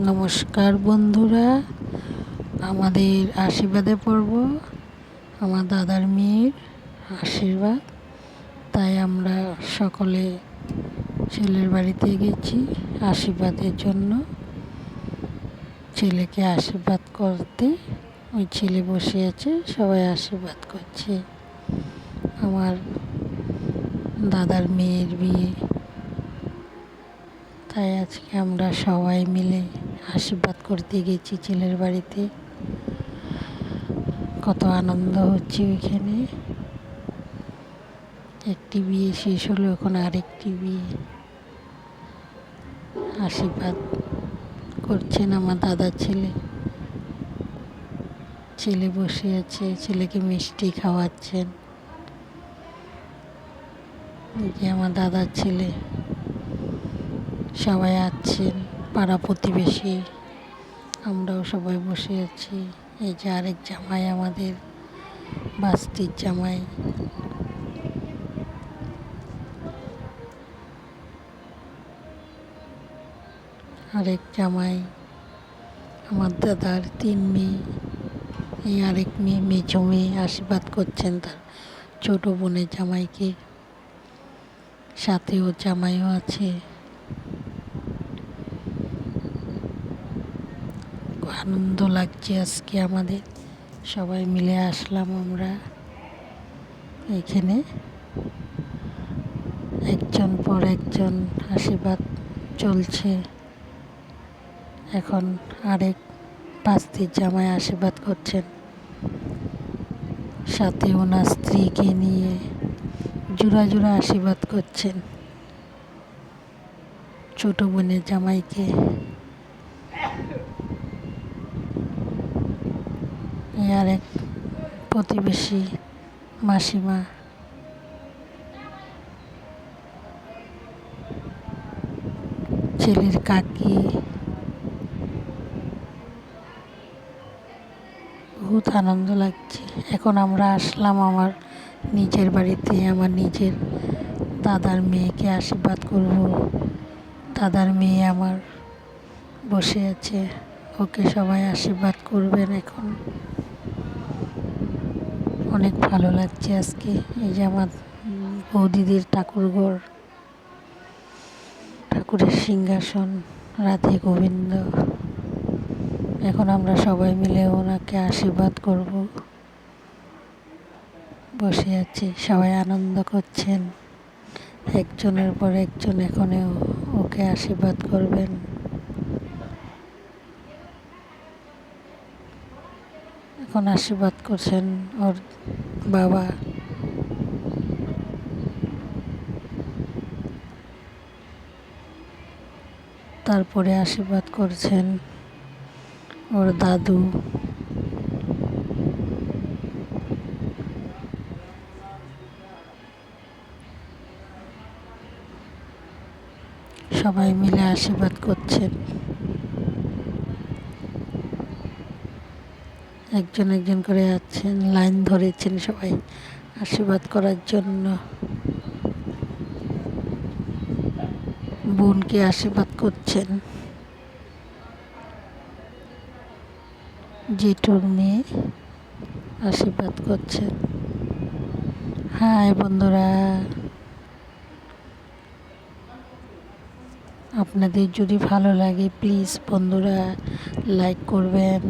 নমস্কার বন্ধুরা, আমাদের আশীর্বাদে পর্ব আমার দাদার মেয়ের আশীর্বাদ। তাই আমরা সকলে ছেলের বাড়িতে গেছি আশীর্বাদের জন্য। ছেলেকে আশীর্বাদ করতে ওই ছেলে বসে আছে, সবাই আশীর্বাদ করছে। আমার দাদার মেয়ের বিয়ে তাই আজকে আমরা সবাই মিলে আশীর্বাদ করতে গেছি ছেলের বাড়িতে। কত আনন্দ হচ্ছে ওইখানে একটি বিয়ে শেষ হলো, এখন আরেকটি বিয়ে। আশীর্বাদ করছেন আমার দাদার ছেলে। ছেলে বসে আছে, ছেলেকে মিষ্টি খাওয়াচ্ছেন। আমার দাদার ছেলে। সবাই আছেন পাড়া প্রতিবেশী, আমরাও সবাই বসে আছি। এই যে আরেক জামাই আমাদের, বাস্তির জামাই। আরেক জামাই, আমার দাদার তিন মেয়ে। এই আরেক মেয়ে মেঝো মেয়ে আশীর্বাদ করছেন তার ছোটো বোনের জামাইকে। সাথে ও জামাইও আছে। আনন্দ লাগছে আজকে আমাদের। সবাই মিলে আসলাম আমরা এখানে। একজন পর একজন আশীর্বাদ চলছে। এখন আরেক পাস্তির জামাই আশীর্বাদ করছেন। সাথে ওনার স্ত্রীকে নিয়ে জোড়া জোড়া আশীর্বাদ করছেন। ছোট বোনের জামাইকে। আর এক প্রতিবেশী মাসিমা। ছেলের কাকি। বহুত আনন্দ লাগছে। এখন আমরা আসলাম আমার নিজের বাড়িতে, আমার নিজের দাদার মেয়েকে আশীর্বাদ করব। দাদার মেয়ে আমার বসে আছে। ওকে সবাই আশীর্বাদ করবেন এখন। অনেক ভালো লাগছে আজকে। এই যে আমার বৌদিদের ঠাকুরঘর ঠাকুরের সিংহাসন, রাধে গোবিন্দ। এখন আমরা সবাই মিলে ওনাকে আশীর্বাদ করব। বসে আছি, সবাই আনন্দ করছেন। একজনের পর একজন এখানে ওকে আশীর্বাদ করবেন। এখন আশীর্বাদ করছেন ওর বাবা। তারপরে আশীর্বাদ করছেন ওর দাদু। সবাই মিলে আশীর্বাদ করছেন। একজন একজন করে আছেন, লাইন ধরেছেন সবাই আশীর্বাদ করার জন্য। বোনকে আশীর্বাদ করছেন। জেঠুর মেয়ে আশীর্বাদ করছেন। হাই বন্ধুরা, আপনাদের যদি ভালো লাগে প্লিজ বন্ধুরা লাইক করবেন।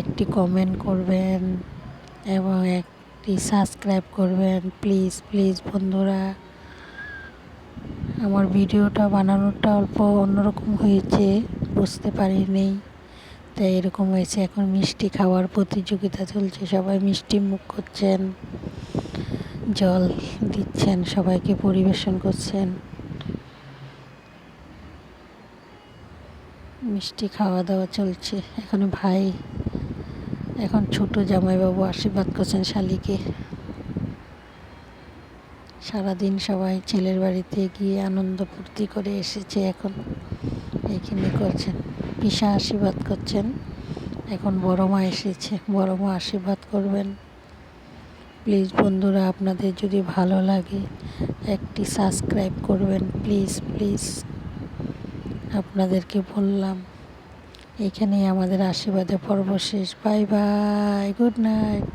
একটি কমেন্ট করবেন এবং একটি সাবস্ক্রাইব করবেন। প্লিজ প্লিজ বন্ধুরা, আমার ভিডিওটা বানানোটা অল্প অন্যরকম হয়েছে, বুঝতে পারিনি। তাই এরকম হয়েছে, এখন মিষ্টি খাওয়ার প্রতিযোগিতা চলছে, সবাই মিষ্টি মুখ করছেন, জল দিচ্ছেন, সবাইকে পরিবেশন করছেন। মিষ্টি খাওয়া দাওয়া চলছে, এখন ভাই এখন ছোট জামাইবাবু আশীর্বাদ করছেন শালিকে। সারাদিন সবাই ছেলের বাড়িতে গিয়ে আনন্দ ফুর্তি করে এসেছে এখন। এইখানে করছেন। পিসা আশীর্বাদ করছেন। এখন বড় মা এসেছে। বড় মা আশীর্বাদ করবেন। প্লিজ বন্ধুরা, আপনাদের যদি ভালো লাগে, একটি সাবস্ক্রাইব করবেন। Please please. আপনাদেরকে বললাম এখানেই আমাদের আশীর্বাদের পর্ব শেষ। Bye bye good night.